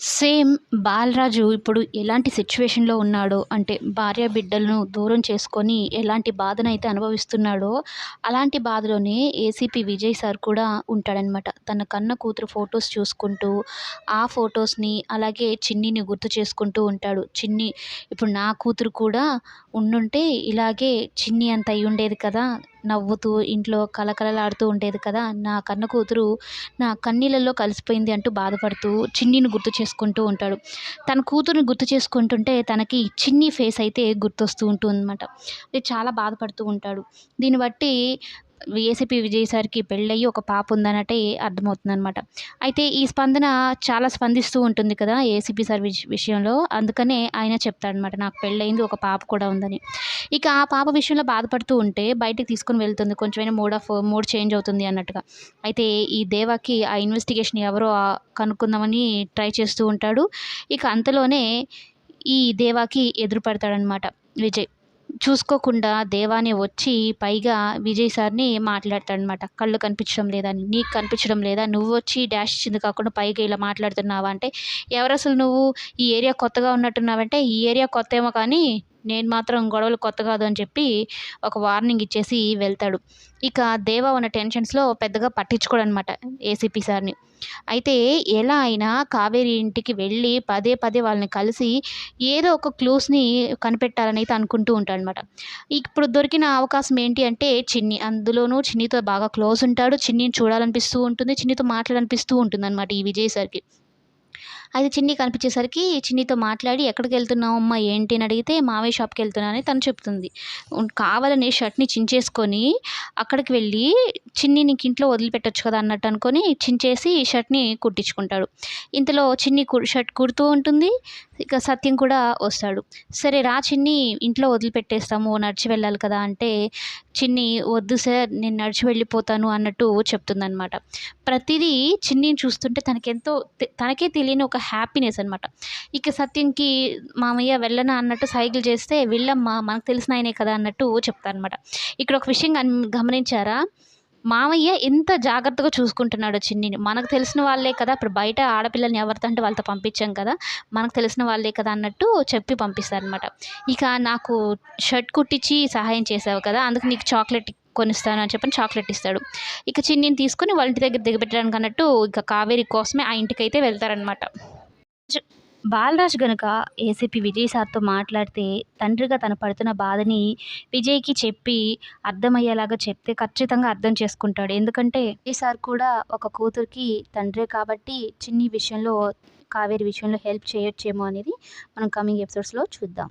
Same Balaraju ఇప్పుడు ఎలాంటి సిచ్యువేషన్లో ఉన్నాడో అంటే భార్య బిడ్డలను దూరం చేసుకొని ఎలాంటి బాధనైతే అనుభవిస్తున్నాడో అలాంటి బాధలోనే ఏసీపీ విజయ్ సార్ కూడా ఉంటాడనమాట తన కన్న కూతురు ఫొటోస్ చూసుకుంటూ ఆ ఫొటోస్ని అలాగే చిన్నిని గుర్తు చేసుకుంటూ ఉంటాడు. చిన్ని ఇప్పుడు నా కూతురు కూడా ఉండుంటే ఇలాగే చిన్ని అంత అయి ఉండేది కదా నవ్వుతూ ఇంట్లో కలకలలాడుతూ ఉండేది కదా నా కన్న కూతురు నా కన్నీళ్ళల్లో కలిసిపోయింది అంటూ బాధపడుతూ చిన్నిని గుర్తు చేసుకుంటూ ఉంటాడు. తన కూతురుని గుర్తు చేసుకుంటుంటే తనకి చిన్ని ఫేస్ అయితే గుర్తొస్తూ ఉంటుందన్నమాట. అది చాలా బాధపడుతూ ఉంటాడు. దీన్ని బట్టి ఏసీపీ విజయ్ పెళ్ళయ్యి ఒక పాప ఉందన్నట్టే అర్థమవుతుందన్నమాట. అయితే ఈ స్పందన చాలా స్పందిస్తూ ఉంటుంది కదా ఏసీపీ సార్ విషయంలో. అందుకనే ఆయన చెప్తాడనమాట నాకు పెళ్ళయింది ఒక పాప కూడా ఉందని. ఇక ఆ పాప విషయంలో బాధపడుతూ ఉంటే బయటకు తీసుకొని వెళ్తుంది. కొంచెమైనా మూడ్ ఆఫ్ మూడ్ చేంజ్ అవుతుంది అన్నట్టుగా. అయితే ఈ దేవాకి ఆ ఇన్వెస్టిగేషన్ ఎవరో కనుక్కుందామని ట్రై చేస్తూ ఉంటాడు. ఇక అంతలోనే ఈ దేవాకి ఎదురు పడతాడనమాట విజయ్. చూసుకోకుండా దేవాని వచ్చి పైగా విజయ్ సార్ని మాట్లాడతాడనమాట కళ్ళు కనిపించడం లేదా నీకు కనిపించడం లేదా నువ్వు వచ్చి డాష్ ఇచ్చింది కాకుండా పైగా ఇలా మాట్లాడుతున్నావా అంటే ఎవరు అసలు నువ్వు ఈ ఏరియా కొత్తగా ఉన్నట్టున్నావంటే ఈ ఏరియా కొత్త ఏమో కానీ నేను మాత్రం గొడవలు కొత్త కాదు అని చెప్పి ఒక వార్నింగ్ ఇచ్చేసి వెళ్తాడు. ఇక దేవ ఉన్న టెన్షన్స్లో పెద్దగా పట్టించుకోడనమాట ఏసీపీ సార్ని. అయితే ఎలా అయినా కావేరి ఇంటికి వెళ్ళి పదే పదే వాళ్ళని కలిసి ఏదో ఒక క్లూస్ని కనిపెట్టాలని అయితే అనుకుంటూ ఉంటాడనమాట ఇప్పుడు దొరికిన అవకాశం ఏంటి అంటే చిన్ని అందులోనూ చిన్నితో బాగా క్లోజ్ ఉంటాడు. చిన్నిని చూడాలనిపిస్తూ ఉంటుంది చిన్నితో మాట్లాడాలనిపిస్తూ ఉంటుంది అనమాట ఈ విజయ్ సార్కి. అయితే చిన్ని కనిపించేసరికి చిన్నితో మాట్లాడి ఎక్కడికి వెళ్తున్నావు అమ్మ? ఏంటి? అని అడిగితే మావయ్య షాప్కి వెళ్తున్నానని తను చెప్తుంది. కావాలని షర్ట్ని చించేసుకొని అక్కడికి వెళ్ళి చిన్ని నీకు ఇంట్లో వదిలిపెట్టచ్చు కదా అన్నట్టు అనుకొని చించేసి షర్ట్ని కుట్టించుకుంటాడు. ఇంతలో చిన్ని షర్ట్ కుడుతూ ఉంటుంది. ఇక సత్యం కూడా వస్తాడు. సరే రా చిన్ని ఇంట్లో వదిలిపెట్టేస్తాము నడిచి వెళ్ళాలి కదా అంటే చిన్ని వద్దు సార్ నేను నడిచి వెళ్ళిపోతాను అన్నట్టు చెప్తుందనమాట ప్రతిదీ చిన్నిని చూస్తుంటే తనకెంతో తనకే తెలియని ఒక హ్యాపీనెస్ అనమాట ఇక సత్యంకి మామయ్య వెళ్ళనా? అన్నట్టు సైకిల్ చేస్తే వెళ్ళమ్మా మనకు తెలిసిన ఆయనే కదా అన్నట్టు చెప్తారనమాట ఇక్కడ ఒక విషయం గమనించారా? మామయ్య ఎంత జాగ్రత్తగా చూసుకుంటున్నాడో చిన్నిని. మనకు తెలిసిన వాళ్ళే కదా ఇప్పుడు బయట ఆడపిల్లల్ని ఎవరితో అంటే వాళ్ళతో పంపించాం కదా మనకు తెలిసిన వాళ్ళే కదా అన్నట్టు చెప్పి పంపిస్తారనమాట ఇక నాకు షర్ట్ కుట్టించి సహాయం చేసావు కదా అందుకు నీకు చాక్లెట్ కొనిస్తాను అని చెప్పని చాక్లెట్ ఇస్తాడు. ఇక చిన్నిని తీసుకుని వాళ్ళ ఇంటి దగ్గర దిగబెట్టడానికి అన్నట్టు ఇక కావేరి కోసమే ఆ ఇంటికి అయితే వెళ్తారనమాట బాలరాజ్ గనుక ఏసీపీ విజయ్ సార్తో మాట్లాడితే తండ్రిగా తను పడుతున్న బాధని విజయ్కి చెప్పి అర్థమయ్యేలాగా చెప్తే ఖచ్చితంగా అర్థం చేసుకుంటాడు. ఎందుకంటే విజయ్ సార్ కూడా ఒక కూతురికి తండ్రే కాబట్టి చిన్ని విషయంలో కావేరి విషయంలో హెల్ప్ చేయొచ్చేమో అనేది మనం కమింగ్ ఎపిసోడ్స్లో చూద్దాం.